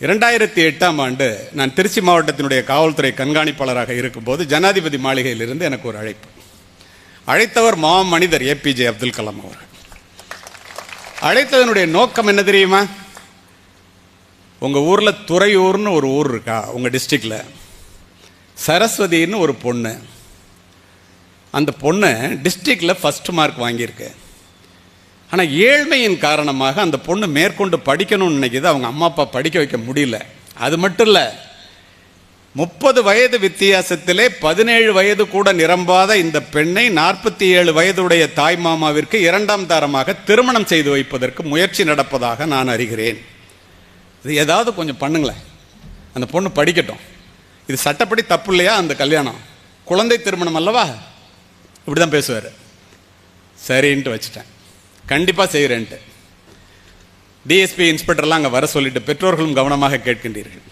இரண்டாயிரத்தி எட்டாம் ஆண்டு நான் திருச்சி மாவட்டத்தினுடைய காவல்துறை கண்காணிப்பாளராக இருக்கும்போது ஜனாதிபதி மாளிகையிலிருந்து எனக்கு ஒரு அழைப்பு. அழைத்தவர் மா மனிதர் ஏபிஜே அப்துல் கலாம் அவர்கள். அழைத்ததனுடைய நோக்கம் என்ன தெரியுமா? உங்கள் ஊரில் துறையூர்னு ஒரு ஊர் இருக்கா? உங்கள் டிஸ்ட்ரிக்டில். சரஸ்வதின்னு ஒரு பொண்ணு. அந்த பொண்ணு டிஸ்ட்ரிக்டில் ஃபஸ்ட் மார்க் வாங்கியிருக்கு. ஆனால் ஏழ்மையின் காரணமாக அந்த பொண்ணு மேற்கொண்டு படிக்கணும்னு நினைக்கிது. அவங்க அம்மா அப்பா படிக்க வைக்க முடியல. அது மட்டும் இல்லை முப்பது வயது வித்தியாசத்திலே பதினேழு வயது கூட நிரம்பாத இந்த பெண்ணை நாற்பத்தி ஏழு வயதுடைய தாய் மாமாவிற்கு இரண்டாம் தாரமாக திருமணம் செய்து வைப்பதற்கு முயற்சி நடப்பதாக நான் அறிகிறேன். இது ஏதாவது கொஞ்சம் பண்ணுங்களேன். அந்த பொண்ணு படிக்கட்டும். இது சட்டப்படி தப்பு இல்லையா அந்த கல்யாணம்? குழந்தை திருமணம் அல்லவா? இப்படி தான் பேசுவார். சரின்ட்டு வச்சுட்டேன். கண்டிப்பாக செய்கிறேன்ட்டு டிஎஸ்பி இன்ஸ்பெக்டர்லாம் அங்கே வர சொல்லிட்டு பெற்றோர்களும் கவனமாக கேட்கின்றீர்கள்.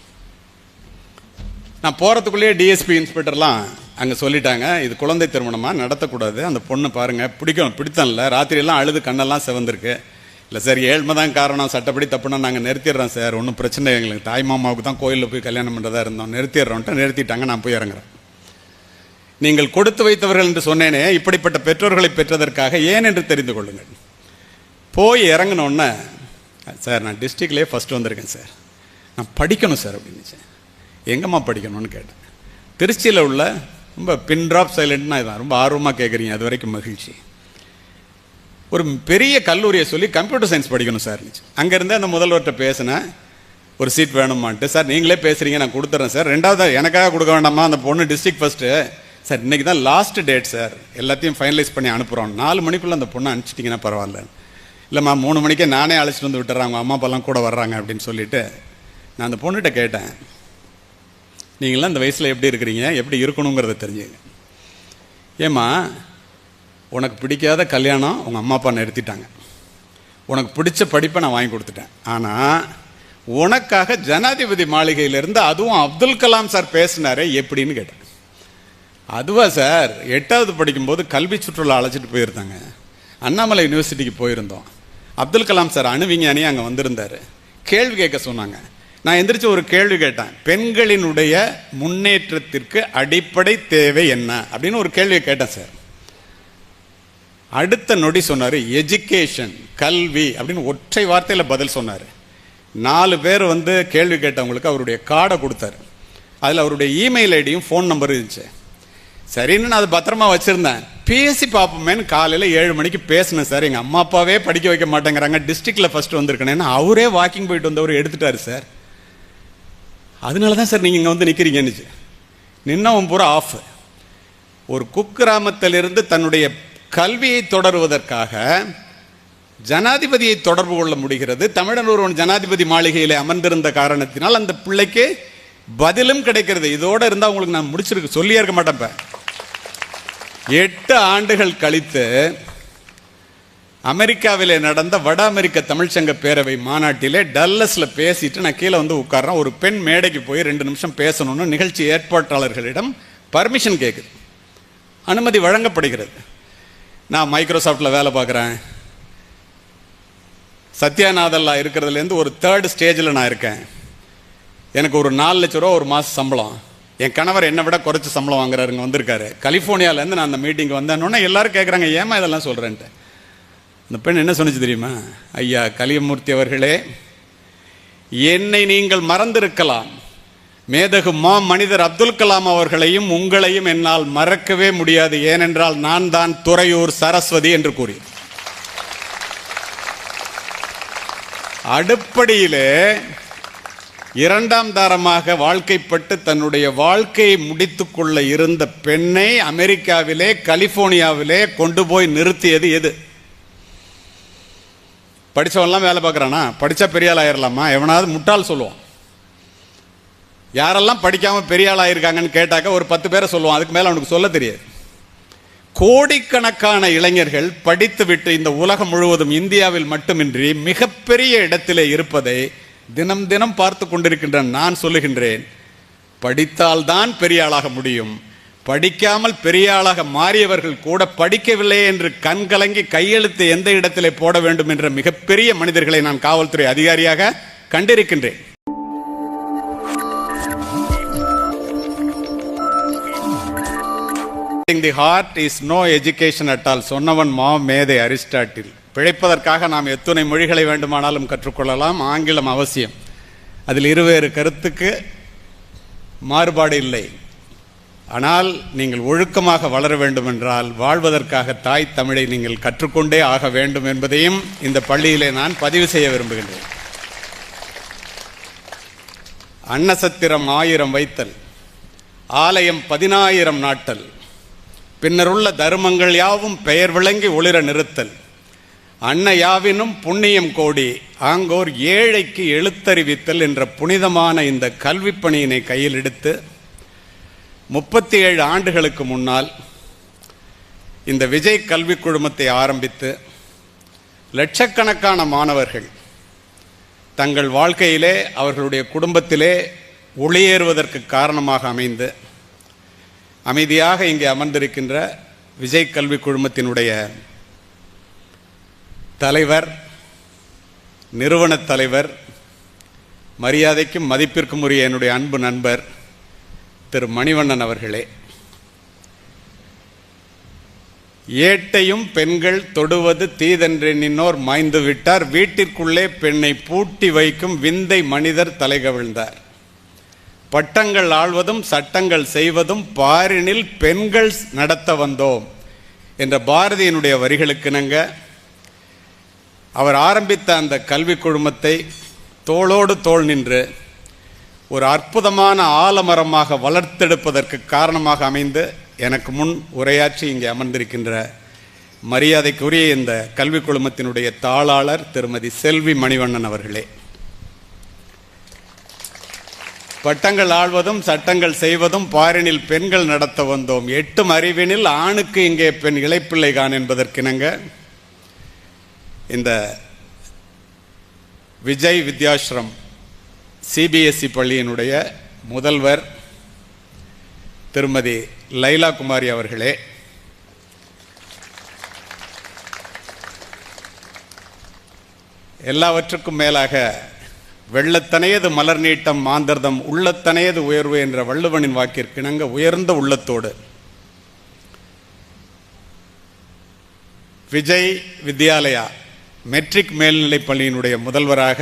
நான் போகிறதுக்குள்ளேயே டிஎஸ்பி இன்ஸ்பெக்டர்லாம் அங்கே சொல்லிட்டாங்க இது குழந்தை திருமணமாக நடத்தக்கூடாது அந்த பொண்ணு பாருங்கள் பிடிக்கும் பிடித்தம் ராத்திரியெல்லாம் அழுது கண்ணெல்லாம் சிவந்திருக்கு. இல்லை சார் ஏழ்மை தான் காரணம் சட்டப்படி தப்புனா நாங்கள் நிறுத்திடுறோம் சார் ஒன்றும் பிரச்சனை எங்களுக்கு தாய் மாமாவுக்கு தான் கோயிலில் போய் கல்யாணம் பண்ணுறதா இருந்தோம் நிறுத்திடுறோன்ட்டு நிறுத்திட்டாங்க நான் போய் இறங்குறேன். நீங்கள் கொடுத்து வைத்தவர்கள் என்று சொன்னேனே இப்படிப்பட்ட பெற்றோர்களை பெற்றதற்காக ஏன் என்று தெரிந்து கொள்ளுங்கள். போய் இறங்கினோடனே சார் நான் டிஸ்ட்ரிக்ட்லேயே ஃபஸ்ட்டு வந்திருக்கேன் சார். நான் படிக்கணும் சார் அப்படின்னு எங்கம்மா படிக்கணும்னு கேட்டேன். திருச்சியில் உள்ள ரொம்ப பின் ட்ராப் சைலண்ட்னா இதான். ரொம்ப ஆர்வமாக கேட்குறீங்க அது வரைக்கும் மகிழ்ச்சி. ஒரு பெரிய கல்லூரியை சொல்லி கம்ப்யூட்டர் சயின்ஸ் படிக்கணும் சார் அங்கேருந்தே அந்த முதல்வர்கிட்ட பேசினேன். ஒரு சீட் வேணுமான்ட்டு. சார் நீங்களே பேசுகிறீங்க நான் கொடுத்துட்றேன் சார். ரெண்டாவது எனக்காக கொடுக்க வேண்டாமா? அந்த பொண்ணு டிஸ்ட்ரிக்ட் ஃபஸ்ட்டு சார் இன்றைக்கி தான் லாஸ்ட் டேட் சார். எல்லாத்தையும் ஃபைனலைஸ் பண்ணி அனுப்புகிறோம் நாலு மணிக்குள்ளே அந்த பொண்ணை அனுப்பிச்சிட்டிங்கன்னா பரவாயில்ல இல்லைம்மா மூணு மணிக்கே நானே அழைச்சிட்டு வந்து விட்டுறேன் அவங்க அம்மா அப்பாலாம் கூட வர்றாங்க அப்படின்னு சொல்லிட்டு நான் அந்த பொண்ணுகிட்ட கேட்டேன். நீங்களாம் இந்த வயசில் எப்படி இருக்கிறீங்க? எப்படி இருக்கணுங்கிறத தெரிஞ்சுங்க. ஏம்மா உனக்கு பிடிக்காத கல்யாணம் உங்கள் அம்மா அப்பா நிறுத்திட்டாங்க. உனக்கு பிடிச்ச படிப்பை நான் வாங்கி கொடுத்துட்டேன். ஆனால் உனக்காக ஜனாதிபதி மாளிகையிலிருந்து அதுவும் அப்துல் கலாம் சார் பேசினாரே எப்படின்னு கேட்டேன். அதுவா சார் எட்டாவது படிக்கும்போது கல்வி சுற்றுலா அழைச்சிட்டு போயிருந்தாங்க. அண்ணாமலை யூனிவர்சிட்டிக்கு போயிருந்தோம். அப்துல் கலாம் சார் அணுவிஞ்ஞானி அங்கே வந்திருந்தார். கேள்வி கேட்க சொன்னாங்க. நான் எந்திரிச்சு ஒரு கேள்வி கேட்டேன். பெண்களினுடைய முன்னேற்றத்திற்கு அடிப்படை தேவை என்ன? அப்படின்னு ஒரு கேள்வியை கேட்டேன் சார். அடுத்த நொடி சொன்னார் எஜுகேஷன் கல்வி அப்படின்னு ஒற்றை வார்த்தையில் பதில் சொன்னார். நாலு பேர் வந்து கேள்வி கேட்டவங்களுக்கு அவருடைய கார்டை கொடுத்தாரு. அதில் அவருடைய இமெயில் ஐடியும் ஃபோன் நம்பரும் இருந்துச்சு. சரின்னு நான் அது பத்திரமா வச்சுருந்தேன். பேசி பார்ப்போமேன்னு காலையில் ஏழு மணிக்கு பேசினேன் சார். எங்கள் அம்மா அப்பாவே படிக்க வைக்க மாட்டேங்கிறாங்க. டிஸ்ட்ரிக்டில் ஃபஸ்ட்டு வந்திருக்கேன்னு அவரே வாக்கிங் போயிட்டு வந்தவர் எடுத்துட்டாரு சார். அதனால தான் சார் நீங்கள் இங்கே வந்து நிற்கிறீங்கன்னு நின்னவும் பூரா ஆஃப் ஒரு குக்கிராமத்திலிருந்து தன்னுடைய கல்வியை தொடருவதற்காக ஜனாதிபதியை தொடர்பு கொள்ள முடிகிறது. தமிழன் ஒருவன் ஜனாதிபதி மாளிகையில் அமர்ந்திருந்த காரணத்தினால் அந்த பிள்ளைக்கு பதிலும் கிடைக்கிறது. இதோடு இருந்தால் உங்களுக்கு நான் முடிச்சிருக்கு சொல்லியே இருக்க மாட்டேன்ப்பேன் எட்டு ஆண்டுகள் கழித்து அமெரிக்காவிலே நடந்த வட அமெரிக்க தமிழ்ச்சங்க பேரவை மாநாட்டிலே டல்லஸில் பேசிட்டு நான் கீழே வந்து உட்கார்றேன். ஒரு பெண் மேடைக்கு போய் ரெண்டு நிமிஷம் பேசணும்னு நிகழ்ச்சி ஏற்பாட்டாளர்களிடம் பர்மிஷன் கேட்குது அனுமதி வழங்கப்படுகிறது. நான் மைக்ரோசாஃப்டில் வேலை பார்க்குறேன். சத்யாநாதல்லா இருக்கிறதுலேருந்து ஒரு தேர்ட் ஸ்டேஜில் நான் இருக்கேன். எனக்கு ஒரு நாலு லட்ச ரூபா ஒரு மாதம் சம்பளம். என் கணவர் என்னை விட குறைச்சி சம்பளம் வாங்குறாருங்க வந்திருக்காரு. கலிஃபோர்னியாவிலேருந்து நான் அந்த மீட்டிங் வந்தேன்னொன்னே எல்லாரும் கேட்குறாங்க ஏமா இதெல்லாம் சொல்கிறேன்ட்டு அந்த பெண் என்ன சொன்னிச்சு தெரியுமா? ஐயா கலியமூர்த்தி அவர்களே என்னை நீங்கள் மறந்திருக்கலாம். மேதகு மா மனிதர் அப்துல் கலாம் அவர்களையும் உங்களையும் என்னால் மறக்கவே முடியாது. ஏனென்றால் நான் தான் துறையூர் சரஸ்வதி என்று கூறி. அடுப்படியிலே இரண்டாம் தாரமாக வாழ்க்கைப்பட்டு தன்னுடைய வாழ்க்கையை முடித்து கொள்ள இருந்த பெண்ணை அமெரிக்காவிலே கலிபோர்னியாவிலே கொண்டு போய் நிறுத்தியது எது? படித்தவன்லாம் வேலை பார்க்குறானா? படித்தா பெரிய ஆள் ஆயிரலாமா? எவனாவது முட்டாள் சொல்லுவான். யாரெல்லாம் படிக்காமல் பெரிய ஆள் ஆயிருக்காங்கன்னு கேட்டாக்க ஒரு பத்து பேரை சொல்லுவான். அதுக்கு மேலே அவனுக்கு சொல்ல தெரியாது. கோடிக்கணக்கான இளைஞர்கள் படித்துவிட்டு இந்த உலகம் முழுவதும் இந்தியாவில் மட்டுமின்றி மிகப்பெரிய இடத்திலே இருப்பதை தினம் தினம் பார்த்து கொண்டிருக்கின்ற நான் சொல்லுகின்றேன் படித்தால் தான் பெரிய ஆளாக முடியும். படிக்காமல் பெரிய ஆளாக மாறியவர்கள் கூட படிக்கவில்லை என்று கண்கலங்கி கையெழுத்து எந்த இடத்திலே போட வேண்டும் என்ற மிகப்பெரிய மனிதர்களை நான் காவல்துறை அதிகாரியாக கண்டிருக்கின்றேன். The heart is no education at all சொன்னவன் மா மேதை அரிஸ்டாட்டில். பிழைப்பதற்காக நாம் எத்தனை மொழிகளை வேண்டுமானாலும் கற்றுக்கொள்ளலாம். ஆங்கிலம் அவசியம். அதில் இருவேறு கருத்துக்கு மாறுபாடு இல்லை. ஆனால் நீங்கள் ஒழுக்கமாக வளர வேண்டுமென்றால் வாழ்வதற்காக தாய் தமிழை நீங்கள் கற்றுக்கொண்டே ஆக வேண்டும் என்பதையும் இந்த பள்ளியிலே நான் பதிவு செய்ய விரும்புகின்றேன். அன்னசத்திரம் ஆயிரம் வைத்தல் ஆலயம் பதினாயிரம் நாட்டல் பின்னருள்ள தருமங்கள் யாவும் பெயர் விளங்கி ஒளிர நிறுத்தல். அன்னையாவினும் புண்ணியம் கோடி. ஆங்கோர் ஏழைக்கு எழுத்தறிவித்தல் என்ற புனிதமான இந்த கல்வி பணியினை கையில் எடுத்து முப்பத்தி ஏழு ஆண்டுகளுக்கு முன்னால் இந்த விஜய் கல்வி குழுமத்தை ஆரம்பித்து லட்சக்கணக்கான மாணவர்கள் தங்கள் வாழ்க்கையிலே அவர்களுடைய குடும்பத்திலே ஒளியேறுவதற்கு காரணமாக அமைந்து அமைதியாக இங்கே அமர்ந்திருக்கின்ற விஜய் கல்வி குழுமத்தினுடைய தலைவர் நிறுவனத் தலைவர் மரியாதைக்கும் மதிப்பிற்கும் உரிய என்னுடைய அன்பு நண்பர் திரு மணிவண்ணன் அவர்களே. ஏட்டையும் பெண்கள் தொடுவது தீதென்றெண்ணினோர் மாய்ந்து விட்டார். வீட்டிற்குள்ளே பெண்ணை பூட்டி வைக்கும் விந்தை மனிதர் தலைகவிழ்ந்தார். பட்டங்கள் ஆழ்வதும் சட்டங்கள் செய்வதும் பாரினில் பெண்கள் நடத்த வந்தோம் என்ற பாரதியினுடைய வரிகளுக்கு நாங்கள் அவர் ஆரம்பித்த அந்த கல்வி குழுமத்தை தோளோடு தோள் நின்று ஒரு அற்புதமான ஆலமரமாக வளர்த்தெடுப்பதற்கு காரணமாக அமைந்து எனக்கு முன் உரையாற்றி இங்கே அமர்ந்திருக்கின்ற மரியாதைக்குரிய இந்த கல்விக் குழுமத்தினுடைய தாளாளர் திருமதி செல்வி மணிவண்ணன் அவர்களே. பட்டங்கள் ஆழ்வதும் சட்டங்கள் செய்வதும் பாரினில் பெண்கள் நடத்த வந்தோம். எட்டும் அறிவினில் ஆணுக்கு இங்கே பெண் இளைப்பிள்ளை கான் என்பதற்கிணங்க இந்த விஜய் வித்யாஸ்ரம் சிபிஎஸ்இ பள்ளியினுடைய முதல்வர் திருமதி லைலா குமாரி அவர்களே. எல்லாவற்றுக்கும் மேலாக வெள்ளத்தனையது மலர் நீட்டம் மாந்தர்தம் உள்ளத்தனையது உயர்வு என்ற வள்ளுவனின் வாக்கிற்கிணங்க உயர்ந்த உள்ளத்தோடு விஜய் வித்யாலயா மெட்ரிக் மேல்நிலைப் பள்ளியினுடைய முதல்வராக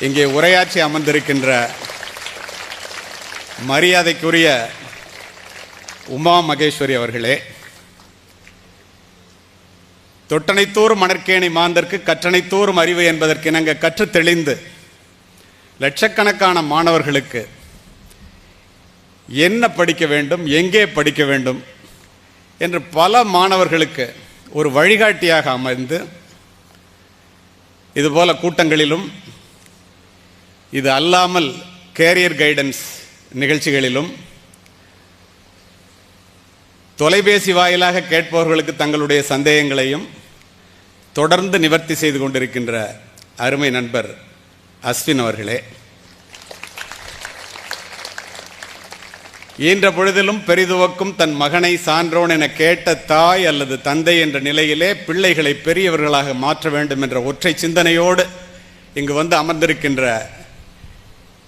இங்கே உரையாற்றி அமர்ந்திருக்கின்ற மரியாதைக்குரிய உமா மகேஸ்வரி அவர்களே தொட்டனைத்தோறும் மணற்கேணி மாந்தற்கு கற்றனைத்தோறும் அறிவு என்பதற்கு இணங்க கற்று தெளிந்து லட்சக்கணக்கான மாணவர்களுக்கு என்ன படிக்க வேண்டும் எங்கே படிக்க வேண்டும் என்று பல மாணவர்களுக்கு ஒரு வழிகாட்டியாக அமைந்து இதுபோல் கூட்டங்களிலும் இது அல்லாமல் கேரியர் கைடன்ஸ் நிகழ்ச்சிகளிலும் தொலைபேசி வாயிலாக கேட்பவர்களுக்கு தங்களுடைய சந்தேகங்களையும் தொடர்ந்து நிவர்த்தி செய்து கொண்டிருக்கின்ற அருமை நண்பர் அஸ்வின் அவர்களே. ஈன்ற பொழுதிலும் பெரிதுவக்கும் தன் மகனை சான்றோன் என கேட்ட தாய் அல்லது தந்தை என்ற நிலையிலே பிள்ளைகளை பெரியவர்களாக மாற்ற வேண்டும் என்ற ஒற்றை சிந்தனையோடு இங்கு வந்து அமர்ந்திருக்கின்ற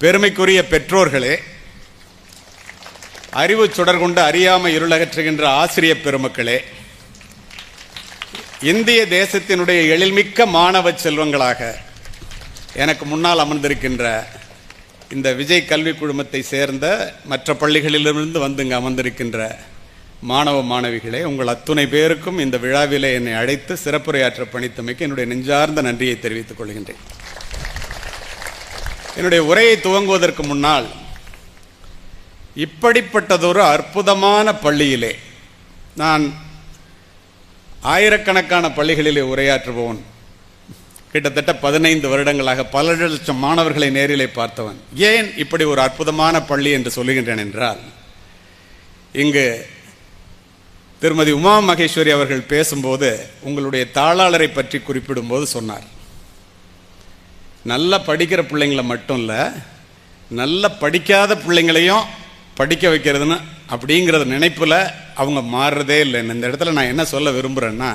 பெருமைக்குரிய பெற்றோர்களே அறிவு சுடர் கொண்டு அறியாமை இருளகற்றுகின்ற ஆசிரிய பெருமக்களே இந்திய தேசத்தினுடைய எழில்மிக்க மாணவ செல்வங்களாக எனக்கு முன்னால் அமர்ந்திருக்கின்ற இந்த விஜய் கல்விக் குழுமத்தை சேர்ந்த மற்ற பள்ளிகளிலிருந்து வந்து இங்கே அமர்ந்திருக்கின்ற மாணவ மாணவிகளே உங்கள் அத்துணை பேருக்கும் இந்த விழாவிலே என்னை அழைத்து சிறப்புரையாற்ற பணித்தமைக்கு என்னுடைய நெஞ்சார்ந்த நன்றியை தெரிவித்துக் கொள்கின்றேன். என்னுடைய உரையை துவங்குவதற்கு முன்னால் இப்படிப்பட்டதொரு அற்புதமான பள்ளியிலே நான் ஆயிரக்கணக்கான பள்ளிகளிலே உரையாற்றுபவன் கிட்டத்தட்ட பதினைந்து வருடங்களாக பல லட்சம் மாணவர்களை நேரிலே பார்த்தவன். ஏன் இப்படி ஒரு அற்புதமான பள்ளி என்று சொல்லுகின்றேன் என்றால் இங்கு திருமதி உமா மகேஸ்வரி அவர்கள் பேசும்போது உங்களுடைய தாளாளரை பற்றி குறிப்பிடும்போது சொன்னார். நல்லா படிக்கிற பிள்ளைங்களை மட்டும் இல்லை நல்லா படிக்காத பிள்ளைங்களையும் படிக்க வைக்கிறதுன்னு அப்படிங்கிறத நினைப்பில் அவங்க மாறுறதே இல்லை. இந்த இடத்துல நான் என்ன சொல்ல விரும்புகிறேன்னா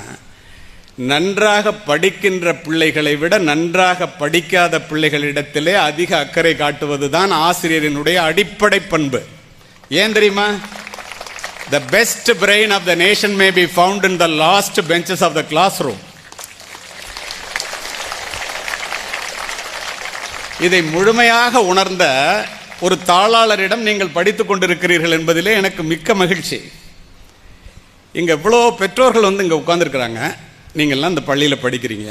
நன்றாக படிக்கின்ற பிள்ளைகளை விட நன்றாக படிக்காத பிள்ளைகளிடத்திலே அதிக அக்கறை காட்டுவது தான் ஆசிரியரினுடைய அடிப்படை பண்பு. ஏன் தெரியுமா? The best brain of the nation may be found in the last benches of the classroom இதை முழுமையாக உணர்ந்த ஒரு தாளாளரிடம் நீங்கள் படித்துக் கொண்டிருக்கிறீர்கள் என்பதிலே எனக்கு மிக்க மகிழ்ச்சி. இங்கே இவ்வளோ பெற்றோர்கள் வந்து இங்கே உட்காந்துருக்குறாங்க நீங்கள்லாம் இந்த பள்ளியில் படிக்கிறீங்க.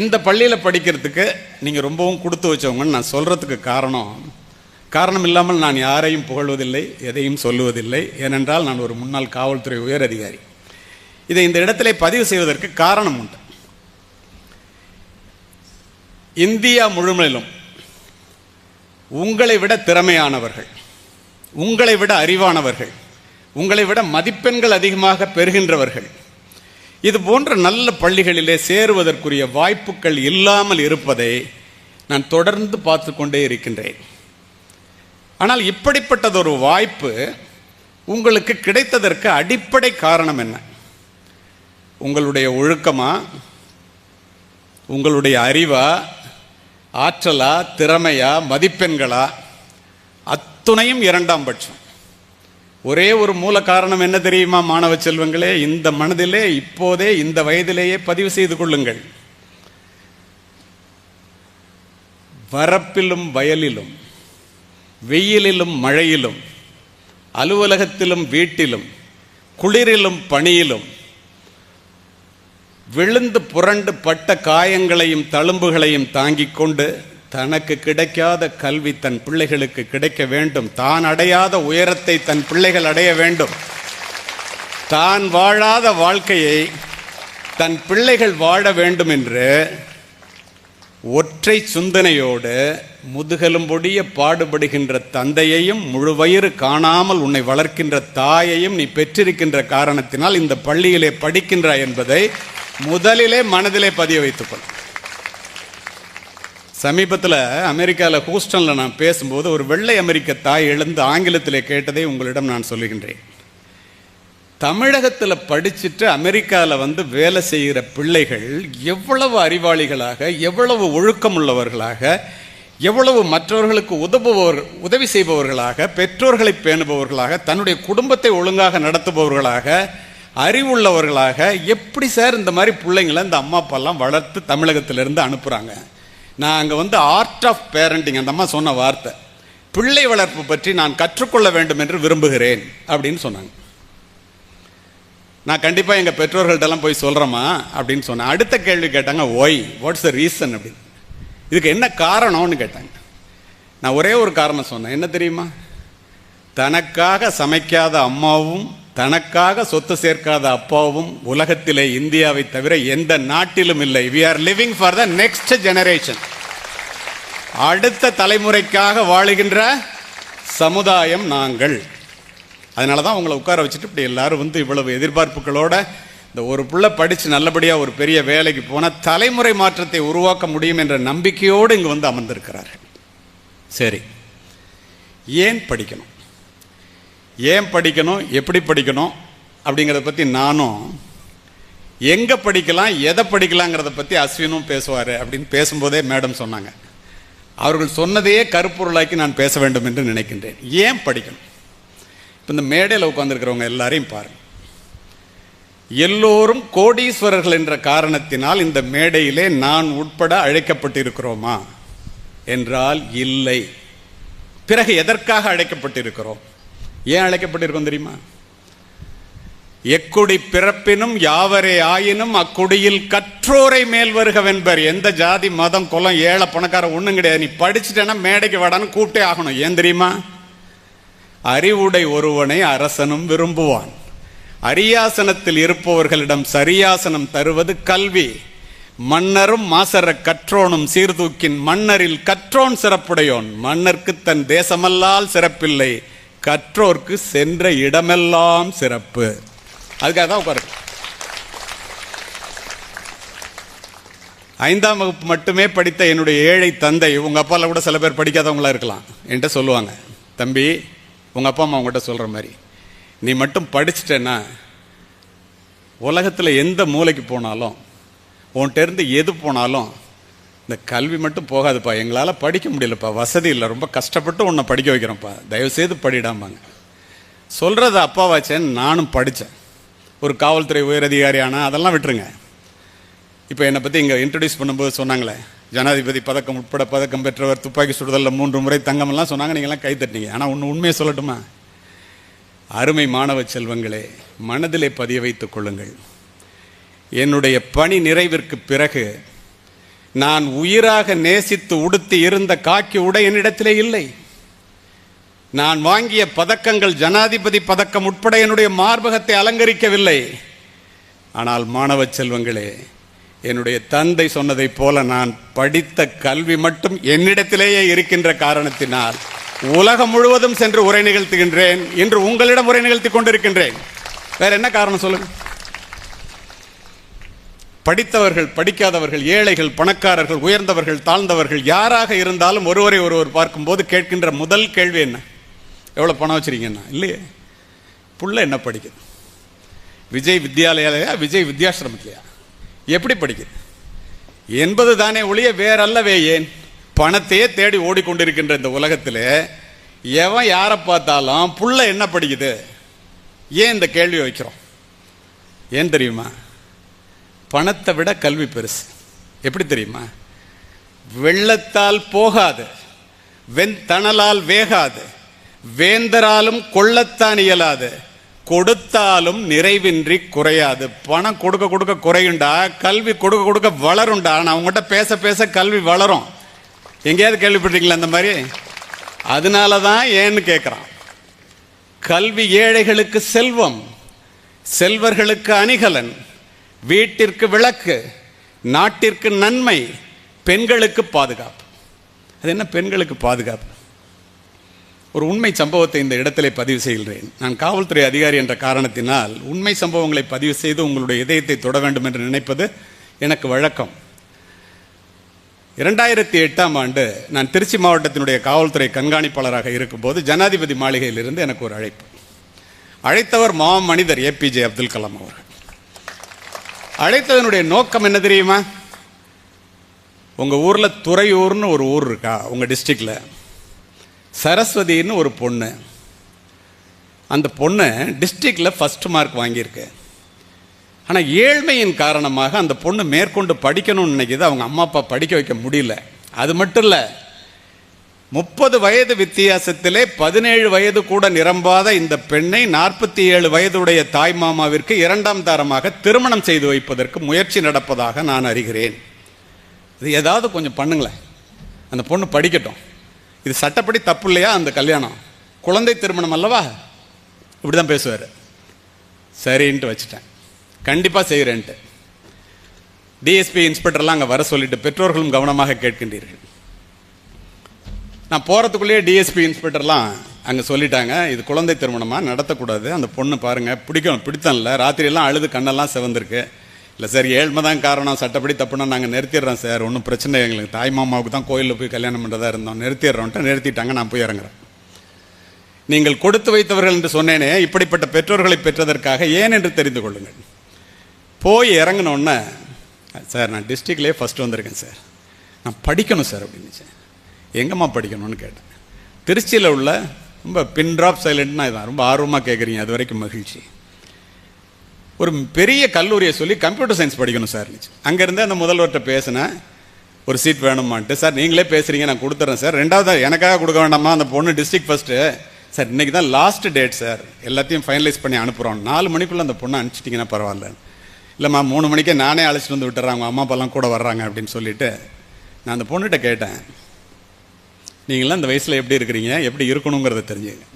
இந்த பள்ளியில் படிக்கிறதுக்கு நீங்கள் ரொம்பவும் கொடுத்து வச்சவங்கன்னு நான் சொல்கிறதுக்கு காரணம் காரணம் இல்லாமல் நான் யாரையும் புகழ்வதில்லை எதையும் சொல்லுவதில்லை. ஏனென்றால் நான் ஒரு முன்னாள் காவல்துறை உயர் அதிகாரி இதை இந்த இடத்துல பதிவு செய்வதற்கு காரணம் உண்டு. இந்தியா முழுமையிலும் உங்களை விட திறமையானவர்கள் உங்களை விட அறிவானவர்கள் உங்களை விட மதிப்பெண்கள் அதிகமாக பெறுகின்றவர்கள் இது போன்ற நல்ல பள்ளிகளிலே சேருவதற்குரிய வாய்ப்புகள் இல்லாமல் இருப்பதை நான் தொடர்ந்து பார்த்து கொண்டே இருக்கின்றேன். ஆனால் இப்படிப்பட்டதொரு வாய்ப்பு உங்களுக்கு கிடைத்ததற்கு அடிப்படை காரணம் என்ன? உங்களுடைய ஒழுக்கமா? உங்களுடைய அறிவா? ஆற்றலா? திறமையா? மதிப்பெண்களா? அத்துணையும் இரண்டாம் பட்சம். ஒரே ஒரு மூல காரணம் என்ன தெரியுமா மாணவ செல்வங்களே? இந்த மனதிலே இப்போதே இந்த வயதிலேயே பதிவு செய்து கொள்ளுங்கள். வரப்பிலும் வயலிலும் வெயிலிலும் மழையிலும் அலுவலகத்திலும் வீட்டிலும் குளிரிலும் பனியிலும் விழுந்து புரண்டு பட்ட காயங்களையும் தழும்புகளையும் தாங்கிக் கொண்டு தனக்கு கிடைக்காத கல்வி தன் பிள்ளைகளுக்கு கிடைக்க வேண்டும். தான் அடையாத உயரத்தை தன் பிள்ளைகள் அடைய வேண்டும். தான் வாழாத வாழ்க்கையை தன் பிள்ளைகள் வாழ வேண்டும் என்று ஒற்றை சிந்தனையோடு முதுகெலும்பொடிய பாடுபடுகின்ற தந்தையையும் முழுவயிறு காணாமல் உன்னை வளர்க்கின்ற தாயையும் நீ பெற்றிருக்கின்ற காரணத்தினால் இந்த பள்ளியிலே படிக்கின்றாய் என்பதை முதலிலே மனதிலே பதிய வைத்துக்கொள். சமீபத்தில் அமெரிக்காவில் ஹூஸ்டனில் நான் பேசும்போது ஒரு வெள்ளை அமெரிக்க தாய் எழுந்து ஆங்கிலத்தில் கேட்டதை உங்களிடம் நான் சொல்லுகின்றேன். தமிழகத்தில் படிச்சுட்டு அமெரிக்காவில் வந்து வேலை செய்கிற பிள்ளைகள் எவ்வளவு அறிவாளிகளாக எவ்வளவு ஒழுக்கமுள்ளவர்களாக எவ்வளவு மற்றவர்களுக்கு உதவுபவர் உதவி செய்பவர்களாக பெற்றோர்களை பேணுபவர்களாக தன்னுடைய குடும்பத்தை ஒழுங்காக நடத்துபவர்களாக அறிவுள்ளவர்களாக எப்படி சார் இந்த மாதிரி பிள்ளைங்களை இந்த அம்மா அப்பாலாம் வளர்த்து தமிழகத்திலிருந்து அனுப்புகிறாங்க நான் அங்கே வந்து ஆர்ட் ஆஃப் பேரண்டிங் அந்த அம்மா சொன்ன வார்த்தை. பிள்ளை வளர்ப்பு பற்றி நான் கற்றுக்கொள்ள வேண்டும் என்று விரும்புகிறேன் அப்படின்னு சொன்னாங்க. நான் கண்டிப்பாக எங்கள் பெற்றோர்கள்ட்டெல்லாம் போய் சொல்கிறேம்மா அப்படின்னு சொன்னேன். அடுத்த கேள்வி கேட்டாங்க ஒய் வாட்ஸ் த ரீசன் அப்படின்னு. இதுக்கு என்ன காரணம்னு கேட்டாங்க. நான் ஒரே ஒரு காரணம் சொன்னேன். என்ன தெரியுமா? தனக்காக சமைக்காத அம்மாவும் தனக்காக சொத்து சேர்க்காத அப்பாவும் உலகத்திலே இந்தியாவை தவிர எந்த நாட்டிலும் இல்லை. We are living for the next generation அடுத்த தலைமுறைக்காக வாழுகின்ற சமுதாயம் நாங்கள். அதனால தான் உங்களை உட்கார வச்சுட்டு இப்படி எல்லாரும் வந்து இவ்வளவு எதிர்பார்ப்புகளோட இந்த ஒரு பிள்ளை படித்து நல்லபடியாக ஒரு பெரிய வேலைக்கு போனால் தலைமுறை மாற்றத்தை உருவாக்க முடியும் என்ற நம்பிக்கையோடு இங்கே வந்து அமர்ந்திருக்கிறார்கள். சரி. ஏன் படிக்கணும்? ஏன் படிக்கணும் எப்படி படிக்கணும் அப்படிங்கிறத பற்றி நானும் எங்கே படிக்கலாம் எதை படிக்கலாங்கிறத பற்றி அஸ்வினும் பேசுவார் அப்படின்னு பேசும்போதே மேடம் சொன்னாங்க. அவர்கள் சொன்னதையே கருப்பொருளாக்கி நான் பேச வேண்டும் என்று நினைக்கின்றேன். ஏன் படிக்கணும்? இப்போ இந்த மேடையில் உட்காந்துருக்கிறவங்க எல்லாரையும் பாருங்கள் எல்லோரும் கோடீஸ்வரர்கள் என்ற காரணத்தினால் இந்த மேடையிலே நான் உட்பட அழைக்கப்பட்டிருக்கிறோமா? என்றால் இல்லை. பிறகு எதற்காக அழைக்கப்பட்டிருக்கிறோம்? ஏன் அழைக்கப்பட்டிருக்கோம் தெரியுமா? எக்குடி பிறப்பினும் யாவரே ஆயினும் அக்குடியில் கற்றோரை மேல் வருகவென்பர் எந்த ஜாதி மதம் குலம் ஏழை பணக்கார ஒன்றும் கிடையாது. நீ படிச்சுட்டேன்னா மேடைக்கு வாடான்னு கூப்பிட்டே ஆகணும். ஏன் தெரியுமா? அறிவுடை ஒருவனை அரசனும் விரும்புவான். அரியாசனத்தில் இருப்பவர்களிடம் சரியாசனம் தருவது கல்வி. மன்னரும் மாசர கற்றோனும் சீர்தூக்கின் மன்னரில் கற்றோன் சிறப்புடையோன். மன்னர்க்கு தன் தேசமல்லால் சிறப்பில்லை. கற்றோர்க்கு சென்ற இடமெல்லாம் சிறப்பு. அதுக்காக தான் உட்காரு. ஐந்தாம் வகுப்பு மட்டுமே படித்த என்னுடைய ஏழை தந்தை உங்கள் அப்பாவில் கூட சில பேர் படிக்காதவங்களா இருக்கலாம். என்கிட்ட சொல்லுவாங்க தம்பி உங்கள் அப்பா அம்மா உங்கள்கிட்ட சொல்கிற மாதிரி நீ மட்டும் படிச்சிட்டேன்னா உலகத்தில் எந்த மூலைக்கு போனாலும் உன்கிட்ட இருந்து எது போனாலும் இந்த கல்வி மட்டும் போகாதுப்பா. எங்களால் படிக்க முடியலப்பா. வசதி இல்லை. ரொம்ப கஷ்டப்பட்டு உன்னை படிக்க வைக்கிறோம்ப்பா. தயவுசெய்து படிடாமாங்க சொல்கிறது அப்பாவாச்சேன்னு நானும் படித்தேன் ஒரு காவல்துறை உயரதிகாரியான அதெல்லாம் விட்டுருங்க. இப்போ என்னை பற்றி இங்கே இன்ட்ரடியூஸ் பண்ணும்போது சொன்னாங்களே. ஜனாதிபதி பதக்கம் உட்பட பதக்கம் பெற்றவர் துப்பாக்கி சுடுதலில் மூன்று முறை தங்கமெல்லாம் சொன்னாங்க. நீங்களாம் கை தட்டினீங்க. ஆனால் ஒன்று உண்மையை சொல்லட்டுமா? அருமை மாணவ செல்வங்களே மனதிலே பதிய வைத்துக் கொள்ளுங்கள். என்னுடைய பணி நிறைவிற்கு பிறகு நான் உயிராக நேசித்து உடுத்தி இருந்த காக்கி உடை என்னிடத்திலே இல்லை. நான் வாங்கிய பதக்கங்கள் ஜனாதிபதி பதக்கம் உட்பட என்னுடைய மார்பகத்தை அலங்கரிக்கவில்லை. ஆனால் மாணவ செல்வங்களே என்னுடைய தந்தை சொன்னதைப் போல நான் படித்த கல்வி மட்டும் என்னிடத்திலேயே இருக்கின்ற காரணத்தினால் உலகம் முழுவதும் சென்று உரை நிகழ்த்துகின்றேன். இன்று உங்களிடம் உரை நிகழ்த்தி கொண்டிருக்கின்றேன். வேற என்ன காரணம் சொல்லுங்கள் படித்தவர்கள் படிக்காதவர்கள் ஏழைகள் பணக்காரர்கள் உயர்ந்தவர்கள் தாழ்ந்தவர்கள் யாராக இருந்தாலும் ஒருவரை ஒருவர் பார்க்கும்போது கேட்கின்ற முதல் கேள்வி என்ன? எவ்வளோ பணம் வச்சிருக்கீங்கண்ணா இல்லையே. புள்ள என்ன படிக்குது? விஜய் வித்யாலயாலயா? விஜய் வித்யாசிரமத்திலையா? எப்படி படிக்குது? என்பது தானே ஒழிய வேறல்லவே ஏன்? பணத்தையே தேடி ஓடிக்கொண்டிருக்கின்ற இந்த உலகத்தில் எவன் யாரை பார்த்தாலும் புள்ள என்ன படிக்குது? ஏன் இந்த கேள்வி வைக்கிறோம்? ஏன் தெரியுமா? பணத்தை விட கல்வி பெருசு. எப்படி தெரியுமா? வெள்ளத்தால் போகாது வெண்தணலால் வேகாது வேந்தராலும் கொள்ளத்தான் இயலாது கொடுத்தாலும் நிறைவின்றி குறையாது. பணம் கொடுக்க கொடுக்க குறையுண்டா? கல்வி கொடுக்க கொடுக்க வளருண்டா? நான் அவங்ககிட்ட பேச பேச கல்வி வளரும். எங்கேயாவது கேள்விப்பட்டீங்களா அந்த மாதிரி? அதனால தான் ஏன்னு கேட்குறான் கல்வி ஏழைகளுக்கு செல்வம் செல்வர்களுக்கு அணிகலன் வீட்டிற்கு விளக்கு நாட்டிற்கு நன்மை பெண்களுக்கு பாதுகாப்பு. அது என்ன பெண்களுக்கு பாதுகாப்பு? ஒரு உண்மை சம்பவத்தை இந்த இடத்திலே பதிவு செய்கிறேன். நான் காவல்துறை அதிகாரி என்ற காரணத்தினால் உண்மை சம்பவங்களை பதிவு செய்து உங்களுடைய இதயத்தை தொட வேண்டும் என்று நினைப்பது எனக்கு வழக்கம். இரண்டாயிரத்தி எட்டாம் ஆண்டு நான் திருச்சி மாவட்டத்தினுடைய காவல்துறை கண்காணிப்பாளராக இருக்கும்போது ஜனாதிபதி மாளிகையிலிருந்து எனக்கு ஒரு அழைப்பு. அழைத்தவர் மா மனிதர் ஏபிஜே அப்துல் கலாம் அவர்கள். அழைத்ததனுடைய நோக்கம் என்ன தெரியுமா? உங்கள் ஊரில் துறையூர்னு ஒரு ஊர் இருக்கா? உங்கள் டிஸ்ட்ரிக்டில் சரஸ்வதின்னு ஒரு பொண்ணு. அந்த பொண்ணு டிஸ்ட்ரிக்டில் ஃபஸ்ட் மார்க் வாங்கியிருக்கு. ஆனால் ஏழ்மையின் காரணமாக அந்த பொண்ணு மேற்கொண்டு படிக்கணும்னு நினைக்கிது. அவங்க அம்மா அப்பா படிக்க வைக்க முடியல. அது மட்டும் இல்லை முப்பது வயது வித்தியாசத்திலே பதினேழு வயது கூட நிரம்பாத இந்த பெண்ணை நாற்பத்தி ஏழு வயதுடைய தாய் மாமாவிற்கு இரண்டாம் தாரமாக திருமணம் செய்து வைப்பதற்கு முயற்சி நடப்பதாக நான் அறிகிறேன். இது ஏதாவது கொஞ்சம் பண்ணுங்களேன். அந்த பொண்ணு படிக்கட்டும். இது சட்டப்படி தப்பு இல்லையா அந்த கல்யாணம்? குழந்தை திருமணம் அல்லவா? இப்படி தான் பேசுவார். சரின்ட்டு வச்சுட்டேன். கண்டிப்பாக செய்கிறேன்ட்டு டிஎஸ்பி இன்ஸ்பெக்டர்லாம் அங்கே வர சொல்லிட்டு பெற்றோர்களும் கவனமாக கேட்கின்றீர்கள். நான் போகிறதுக்குள்ளேயே டிஎஸ்பி இன்ஸ்பெக்டர்லாம் அங்கே சொல்லிட்டாங்க இது குழந்தை திருமணமாக நடத்தக்கூடாது. அந்த பொண்ணு பாருங்கள் பிடிக்கும் பிடித்தம்ல. ராத்திரியெல்லாம் அழுது கண்ணெல்லாம் சிவந்திருக்கு. இல்லை சார் ஏழ்மை தான் காரணம். சட்டப்படி தப்புனா நாங்கள் நிறுத்திடுறோம் சார். ஒன்றும் பிரச்சனை இல்லை. எங்களுக்கு தாய் மாமாவுக்கு தான் கோயிலில் போய் கல்யாணம் பண்ணுறதா இருந்தோம். நிறுத்திடுறோன்ட்டு நிறுத்திட்டாங்க. நான் போய் இறங்குறேன். நீங்கள் கொடுத்து வைத்தவர்கள் என்று சொன்னேனே இப்படிப்பட்ட பெற்றோர்களை பெற்றதற்காக ஏன் என்று தெரிந்து கொள்ளுங்கள். போய் இறங்கினோன்னே சார் நான் டிஸ்ட்ரிக்ட்லேயே ஃபஸ்ட்டு வந்திருக்கேன் சார். நான் படிக்கணும் சார் அப்படின்னு எங்கம்மா படிக்கணும்னு கேட்டேன். திருச்சியில் உள்ள ரொம்ப பின் ட்ராப் சைலண்ட்னா இதான். ரொம்ப ஆர்வமாக கேட்குறீங்க அது வரைக்கும் மகிழ்ச்சி. ஒரு பெரிய கல்லூரியை சொல்லி கம்ப்யூட்டர் சயின்ஸ் படிக்கணும் சார். அங்கேருந்து அந்த முதல்வர்கிட்ட பேசினேன். ஒரு சீட் வேணுமான்ட்டு. சார் நீங்களே பேசுகிறீங்க நான் கொடுத்துட்றேன் சார். ரெண்டாவது எனக்காக கொடுக்க வேண்டாமா? அந்த பொண்ணு டிஸ்ட்ரிக்ட் ஃபஸ்ட்டு சார் இன்றைக்கி தான் லாஸ்ட் டேட் சார். எல்லாத்தையும் ஃபைனலைஸ் பண்ணி அனுப்புகிறோம் நாலு மணிக்குள்ளே அந்த பொண்ணை அனுப்பிச்சிட்டிங்கன்னா பரவாயில்ல. இல்லைம்மா மூணு மணிக்கே நானே அழைச்சிட்டு வந்து விட்டுறேன். அவங்க அம்மா அப்பாலாம் கூட வர்றாங்க அப்படின்னு சொல்லிட்டு நான் அந்த பொண்ணுகிட்ட கேட்டேன். நீங்களாம் இந்த வயசில் எப்படி இருக்கிறீங்க? எப்படி இருக்கணுங்கிறத தெரிஞ்சுங்க.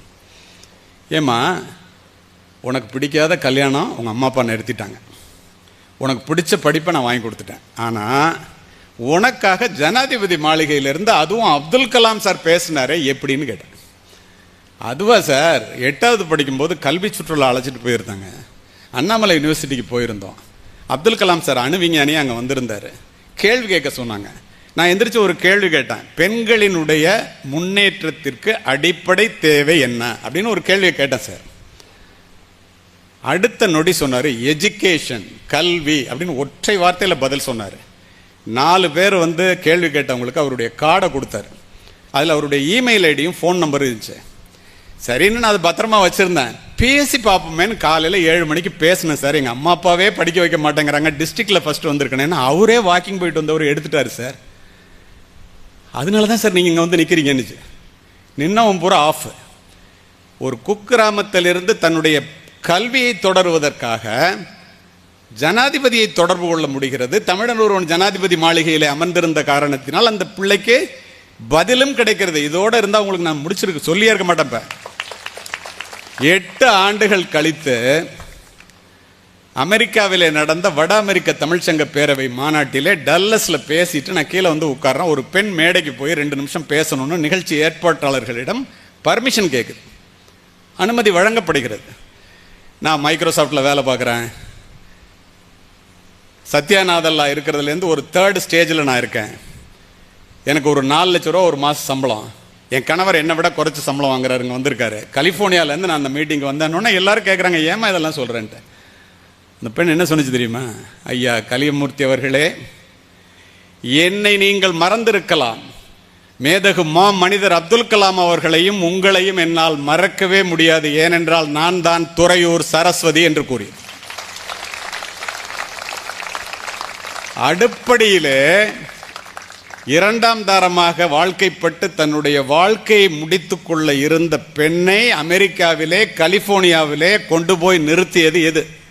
ஏம்மா உனக்கு பிடிக்காத கல்யாணம் உங்கள் அம்மா அப்பா நிறுத்திட்டாங்க உனக்கு பிடிச்ச படிப்பை நான் வாங்கி கொடுத்துட்டேன். ஆனால் உனக்காக ஜனாதிபதி மாளிகையிலேருந்து அதுவும் அப்துல் கலாம் சார் பேசினாரே எப்படின்னு கேட்டேன். அதுவா சார் எட்டாவது படிக்கும்போது கல்வி சுற்றுலா அழைச்சிட்டு போயிருந்தாங்க. அண்ணாமலை யூனிவர்சிட்டிக்கு போயிருந்தோம். அப்துல் கலாம் சார் அணுவிஞ்ஞானி அங்கே வந்திருந்தார். கேள்வி கேட்க சொன்னாங்க. நான் எந்திரிச்சு ஒரு கேள்வி கேட்டேன். பெண்களினுடைய முன்னேற்றத்திற்கு அடிப்படை தேவை என்ன? அப்படின்னு ஒரு கேள்வியை கேட்டேன் சார். அடுத்த நொடி சொன்னார் எஜுகேஷன் கல்வி அப்படின்னு ஒற்றை வார்த்தையில் பதில் சொன்னார். நாலு பேர் வந்து கேள்வி கேட்டவங்களுக்கு அவருடைய கார்டை கொடுத்தாரு. அதில் அவருடைய இமெயில் ஐடியும் ஃபோன் நம்பர் இருந்துச்சு. சரின்னு நான் அதை பத்திரமா வச்சுருந்தேன். பேசி பார்ப்போமேன்னு காலையில் ஏழு மணிக்கு பேசினேன் சார். எங்கள் அம்மா அப்பாவே படிக்க வைக்க மாட்டேங்கிறாங்க. டிஸ்ட்ரிக்டில் ஃபஸ்ட்டு வந்திருக்கேன்னு அவரே வாக்கிங் போயிட்டு வந்தவர் எடுத்துட்டார் சார். அதனால தான் சார் நீங்கள் இங்கே வந்து நிக்கிறீங்கன்னு நின்னவன் பூரா ஆஃப் ஒரு குக்கிராமத்திலிருந்து தன்னுடைய கல்வியை தொடருவதற்காக ஜனாதிபதியை தொடர்பு கொள்ள முடிகிறது. தமிழன் ஒருவன் ஜனாதிபதி மாளிகையில் அமர்ந்திருந்த காரணத்தினால் அந்த பிள்ளைக்கு பதிலும் கிடைக்கிறது. இதோடு இருந்தால் உங்களுக்கு நான் முடிச்சிருக்கு சொல்லியே இருக்க மாட்டேன் எட்டு ஆண்டுகள் கழித்து அமெரிக்காவிலே நடந்த வட அமெரிக்க தமிழ்ச்சங்க பேரவை மாநாட்டிலே டல்லஸில் பேசிட்டு நான் கீழே வந்து உட்கார்றேன். ஒரு பெண் மேடைக்கு போய் ரெண்டு நிமிஷம் பேசணும்னு நிகழ்ச்சி ஏற்பாட்டாளர்களிடம் பர்மிஷன் கேட்குது அனுமதி வழங்கப்படுகிறது. நான் மைக்ரோசாஃப்டில் வேலை பார்க்குறேன். சத்யாநாதல்லா இருக்கிறதுலேருந்து ஒரு தேர்ட் ஸ்டேஜில் நான் இருக்கேன். எனக்கு ஒரு நாலு லட்ச ரூபா ஒரு மாதம் சம்பளம். என் கணவர் என்னை விட குறைச்சி சம்பளம் வாங்குறாருங்க வந்திருக்காரு. கலிஃபோர்னியாவிலேருந்து நான் அந்த மீட்டிங் வந்தேன்னொன்னே எல்லாரும் கேட்குறாங்க ஏமா இதெல்லாம் சொல்கிறேன்ட்டு அந்த பெண் என்ன சொன்னுச்சு தெரியுமா? ஐயா கலியமூர்த்தி அவர்களே என்னை நீங்கள் மறந்திருக்கலாம். மேதகு மா மனிதர் அப்துல் கலாம் அவர்களையும் உங்களையும் என்னால் மறக்கவே முடியாது. ஏனென்றால் நான் தான் துறையூர் சரஸ்வதி என்று கூறி. அடுப்படியிலே இரண்டாம் தாரமாக வாழ்க்கைப்பட்டு தன்னுடைய வாழ்க்கையை முடித்துக்கொள்ள இருந்த பெண்ணை அமெரிக்காவிலே கலிபோர்னியாவிலே கொண்டு போய் நிறுத்தியது எது?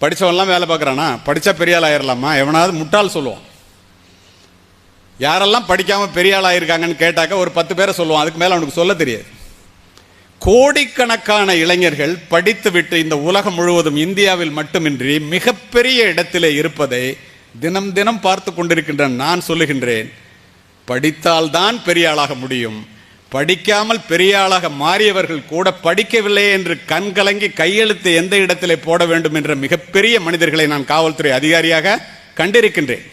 படித்தவன்லாம் வேலை பார்க்குறானா? படித்தா பெரிய ஆள் ஆயிரலாமா? எவனாவது முட்டாள் சொல்லுவான். யாரெல்லாம் படிக்காமல் பெரிய ஆள் ஆயிருக்காங்கன்னு கேட்டாக்க ஒரு பத்து பேரை சொல்லுவான். அதுக்கு மேலே அவனுக்கு சொல்ல தெரியாது. கோடிக்கணக்கான இளைஞர்கள் படித்துவிட்டு இந்த உலகம் முழுவதும் இந்தியாவில் மட்டுமின்றி மிகப்பெரிய இடத்திலே இருப்பதை தினம் தினம் பார்த்து கொண்டிருக்கின்ற நான் சொல்லுகின்றேன் படித்தால்தான் பெரிய ஆளாக முடியும். படிக்காமல் பெரிய ஆளாக மாறியவர்கள் கூட படிக்கவில்லை என்று கண்கலங்கி கையெழுத்து எந்த இடத்திலே போட வேண்டும் என்ற மிகப்பெரிய மனிதர்களை நான் காவல்துறை அதிகாரியாக கண்டிருக்கின்றேன்.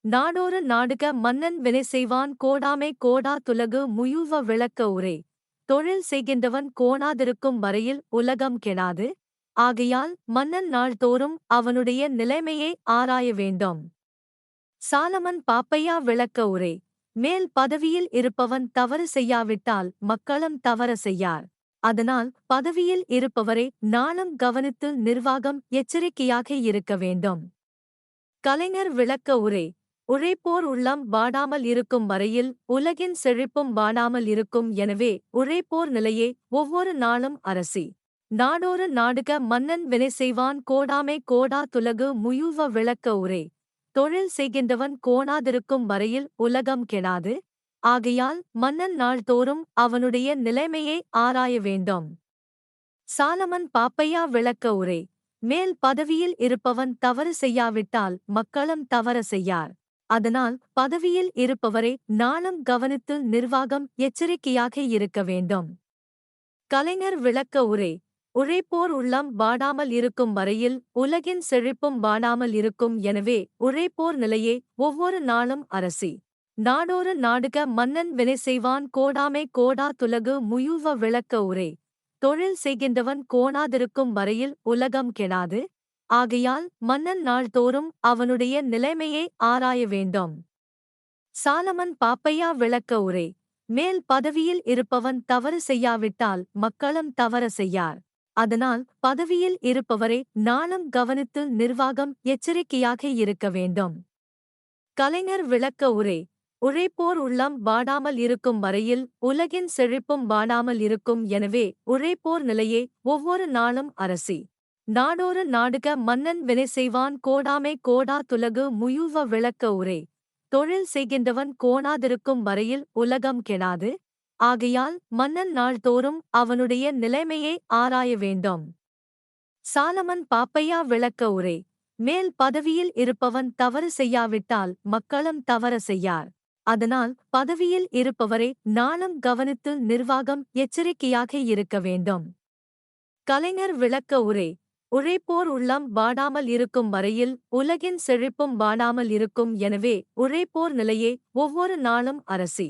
நாடோறு நாடுக மன்னன் வினை செய்வான் கோடாமை கோடா துலகு முயுவ விளக்க உரை. தொழில் செய்கின்றவன் கோணாதிருக்கும் வரையில் உலகம் கெடாது. ஆகையால் மன்னன் நாள்தோறும் அவனுடைய நிலைமையை ஆராய வேண்டும். சாலமன் பாப்பையா விளக்க உரை. மேல் பதவியில் இருப்பவன் தவறு செய்யாவிட்டால் மக்களும் தவற செய்யார். அதனால் பதவியில் இருப்பவரை நாளும் கவனித்து நிர்வாகம் எச்சரிக்கையாக இருக்க வேண்டும். கலைஞர் விளக்க உரை உழைப்போர் உள்ளம் வாடாமல் இருக்கும் வரையில் உலகின் செழிப்பும் வாடாமல் இருக்கும் எனவே உழைப்போர் நிலையே ஒவ்வொரு நாளும் அரசி. நாடோறு நாடுக மன்னன் வினை செய்வான் கோடாமை கோடா துலகு முயுவ விளக்க உரை. தொழில் செய்கின்றவன் கோணாதிருக்கும் வரையில் உலகம் கெடாது. ஆகையால் மன்னன் நாள்தோறும் அவனுடைய நிலைமையை ஆராய வேண்டும். சாலமன் பாப்பையா விளக்க உரை. மேல் பதவியில் இருப்பவன் தவறு செய்யாவிட்டால் மக்களும் தவற செய்யார். அதனால் பதவியில் இருப்பவரை நாளும் கவனித்து நிர்வாகம் எச்சரிக்கையாக இருக்க வேண்டும். கலைஞர் விளக்க உரை. உழைப்போர் உள்ளம் வாடாமல் இருக்கும் வரையில் உலகின் செழிப்பும் வாடாமல் இருக்கும். எனவே உழைப்போர் நிலையே ஒவ்வொரு நாளும் அரசி. நாடோறு நாடுக மன்னன் வினை செய்வான் கோடாமை கோடா துலகு முயுவ விளக்க உரை. தொழில் செய்கின்றவன் கோணாதிருக்கும் வரையில் உலகம் கெடாது. ஆகையால் மன்னன் நாள்தோறும் அவனுடைய நிலைமையை ஆராய வேண்டும். சாலமன் பாப்பையா விளக்க உரை. மேல் பதவியில் இருப்பவன் தவறு செய்யாவிட்டால் மக்களும் தவற செய்யார். அதனால் பதவியில் இருப்பவரை நாளும் கவனித்து நிர்வாகம் எச்சரிக்கையாக இருக்க வேண்டும். கலைஞர் விளக்க உரை உழைப்போர் உள்ளம் வாடாமல் இருக்கும் வரையில் உலகின் செழிப்பும் வாடாமல் இருக்கும் எனவே உழைப்போர் நிலையே ஒவ்வொரு நாளும் அரசி. நாடோறு நாடுக மன்னன் வினை செய்வான் கோடாமை கோடா துலகு முயுவ விளக்க உரை. தொழில் செய்கின்றவன் கோணாதிருக்கும் வரையில் உலகம் கெடாது ஆகையால் மன்னன் நாள்தோறும் அவனுடைய நிலைமையை ஆராய வேண்டும். சாலமன் பாப்பையா விளக்க உரை மேல் பதவியில் இருப்பவன் தவறு செய்யாவிட்டால் மக்களும் தவற செய்யார். அதனால் பதவியில் இருப்பவரை நாளும் கவனித்து நிர்வாகம் எச்சரிக்கையாக இருக்க வேண்டும். கலைஞர் விளக்க உரை உழைப்போர் உள்ளம் வாடாமல் இருக்கும் வரையில் உலகின் செழிப்பும் வாடாமல் இருக்கும் எனவே உழைப்போர் நிலையே ஒவ்வொரு நாளும் அரசி.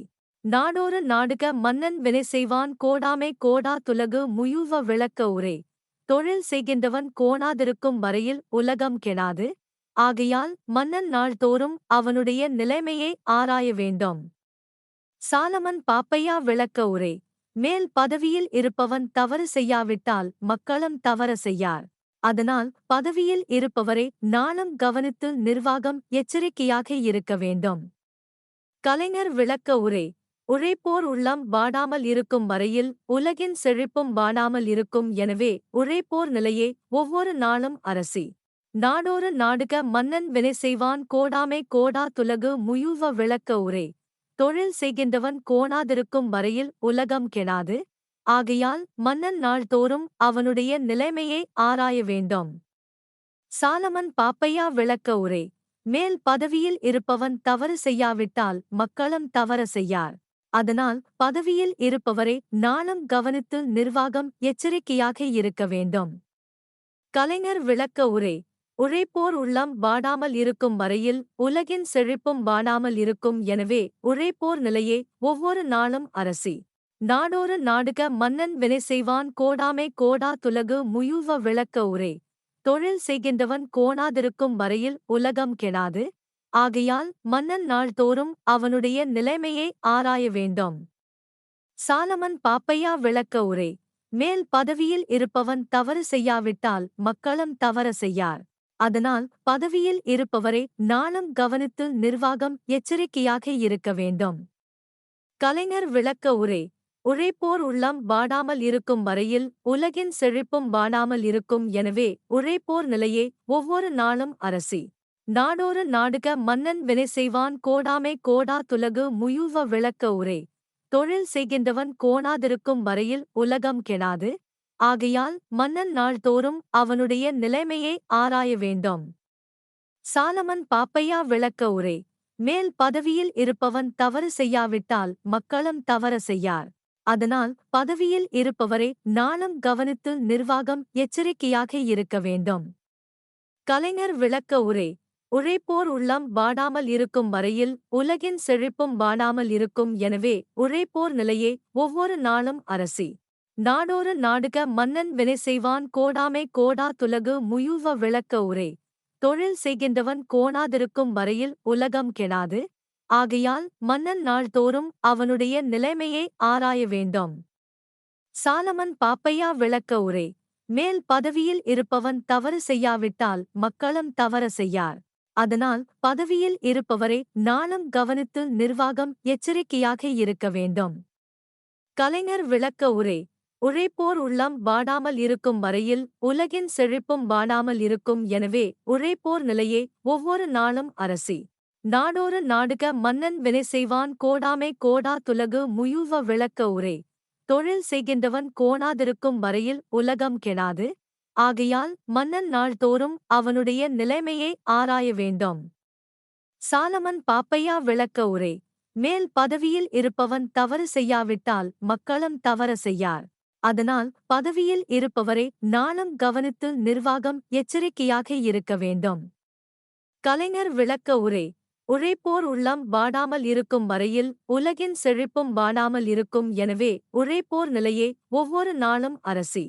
நாடோறு நாடுக மன்னன் வினை செய்வான் கோடாமை கோடா துலகு முயுவ விளக்க உரை. தொழில் செய்கின்றவன் கோணாதிருக்கும் வரையில் உலகம் கெடாது. ஆகையால் மன்னன் நாள்தோறும் அவனுடைய நிலைமையை ஆராய வேண்டும். சாலமன் பாப்பையா விளக்க உரை. மேல் பதவியில் இருப்பவன் தவறு செய்யாவிட்டால் மக்களும் தவற செய்யார். அதனால் பதவியில் இருப்பவரை நாளும் கவனித்து நிர்வாகம் எச்சரிக்கையாக இருக்க வேண்டும். கலைஞர் விளக்க உரை. உழைப்போர் உள்ளம் வாடாமல் இருக்கும் வரையில் உலகின் செழிப்பும் வாடாமல் இருக்கும் எனவே உழைப்போர் நிலையே ஒவ்வொரு நாளும் அரசி. நாடோறு நாடுக மன்னன் வினை செய்வான் கோடாமை கோடா துலகு முயுவ விளக்க உரை. தொழில் செய்கின்றவன் கோணாதிருக்கும் வரையில் உலகம் கெடாது. ஆகையால் மன்னன் நாள்தோறும் அவனுடைய நிலைமையை ஆராய வேண்டும். சாலமன் பாப்பையா விளக்க உரை. மேல் பதவியில் இருப்பவன் தவறு செய்யாவிட்டால் மக்களும் தவற செய்யார். அதனால் பதவியில் இருப்பவரை நாளும் கவனித்து நிர்வாகம் எச்சரிக்கையாக இருக்க வேண்டும். கலைஞர் விளக்க உரை உழைப்போர் உள்ளம் வாடாமல் இருக்கும் வரையில் உலகின் செழிப்பும் வாடாமல் இருக்கும் எனவே உழைப்போர் நிலையே ஒவ்வொரு நாளும் அரசி. நாடோறு நாடுக மன்னன் வினை செய்வான் கோடாமை கோடா துலகு முயுவ விளக்க உரை. தொழில் செய்கின்றவன் கோணாதிருக்கும் வரையில் உலகம் கெடாது ஆகையால் மன்னன் நாள்தோறும் அவனுடைய நிலைமையை ஆராய வேண்டும். சாலமன் பாப்பையா விளக்க உரை மேல் பதவியில் இருப்பவன் தவறு செய்யாவிட்டால் மக்களும் தவற செய்யார். அதனால் பதவியில் இருப்பவரை நாளும் கவனித்து நிர்வாகம் எச்சரிக்கையாக இருக்க வேண்டும் கலைஞர் விளக்க உரை உழைப்போர் உள்ளம் வாடாமல் இருக்கும் வரையில் உலகின் செழிப்பும் வாடாமல் இருக்கும் எனவே உழைப்போர் நிலையே ஒவ்வொரு நாளும் அரசி. நாடோறு நாடுக மன்னன் வினை செய்வான் கோடாமை கோடா துலகு முயுவ விளக்க உரை. தொழில் செய்கின்றவன் கோணாதிருக்கும் வரையில் உலகம் கெடாது. ஆகையால் மன்னன் நாள்தோறும் அவனுடைய நிலைமையை ஆராய வேண்டும். சாலமன் பாப்பையா விளக்க உரை. மேல் பதவியில் இருப்பவன் தவறு செய்யாவிட்டால் மக்களும் தவற செய்யார். அதனால் பதவியில் இருப்பவரை நாளும் கவனித்து நிர்வாகம் எச்சரிக்கையாக இருக்க வேண்டும். கலைஞர் விளக்க உரை. உழைப்போர் உள்ளம் வாடாமல் இருக்கும் வரையில் உலகின் செழிப்பும் வாடாமல் இருக்கும். எனவே உழைப்போர் நிலையே ஒவ்வொரு நாளும் அரசி. நாடோறு நாடுக மன்னன் வினை செய்வான். கோடாமை கோடா துலகு முயுவ விளக்க உரை. தொழில் செய்கின்றவன் கோணாதிருக்கும் வரையில் உலகம் கெடாது. ஆகையால் மன்னன் நாள்தோறும் அவனுடைய நிலைமையை ஆராய வேண்டும். சாலமன் பாப்பையா விளக்க உரை. மேல் பதவியில் இருப்பவன் தவறு செய்யாவிட்டால் மக்களும் தவற செய்யார். அதனால் பதவியில் இருப்பவரை நாளும் கவனித்து நிர்வாகம் எச்சரிக்கையாக இருக்க வேண்டும். கலைஞர் விளக்க உரை உழைப்போர் உள்ளம் வாடாமல் இருக்கும் வரையில் உலகின் செழிப்பும் வாடாமல் இருக்கும் எனவே உழைப்போர் நிலையே ஒவ்வொரு நாளும் அரசி. நாடோறு நாடுக மன்னன் வினை செய்வான் கோடாமை கோடா துலகு முயுவ விளக்க உரை. தொழில் செய்கின்றவன் கோணாதிருக்கும் வரையில் உலகம் கெடாது. ஆகையால் மன்னன் நாள்தோறும் அவனுடைய நிலைமையை ஆராய வேண்டும். சாலமன் பாப்பையா விளக்க உரை மேல் பதவியில் இருப்பவன் தவறு செய்யாவிட்டால் மக்களும் தவற செய்யார். அதனால் பதவியில் இருப்பவரை நாளும் கவனித்து நிர்வாகம் எச்சரிக்கையாக இருக்க வேண்டும் கலைஞர் விளக்க உரை உழைப்போர் உள்ளம் வாடாமல் இருக்கும் வரையில் உலகின் செழிப்பும் வாடாமல் இருக்கும் எனவே உழைப்போர் நிலையே ஒவ்வொரு நாளும் அரசி.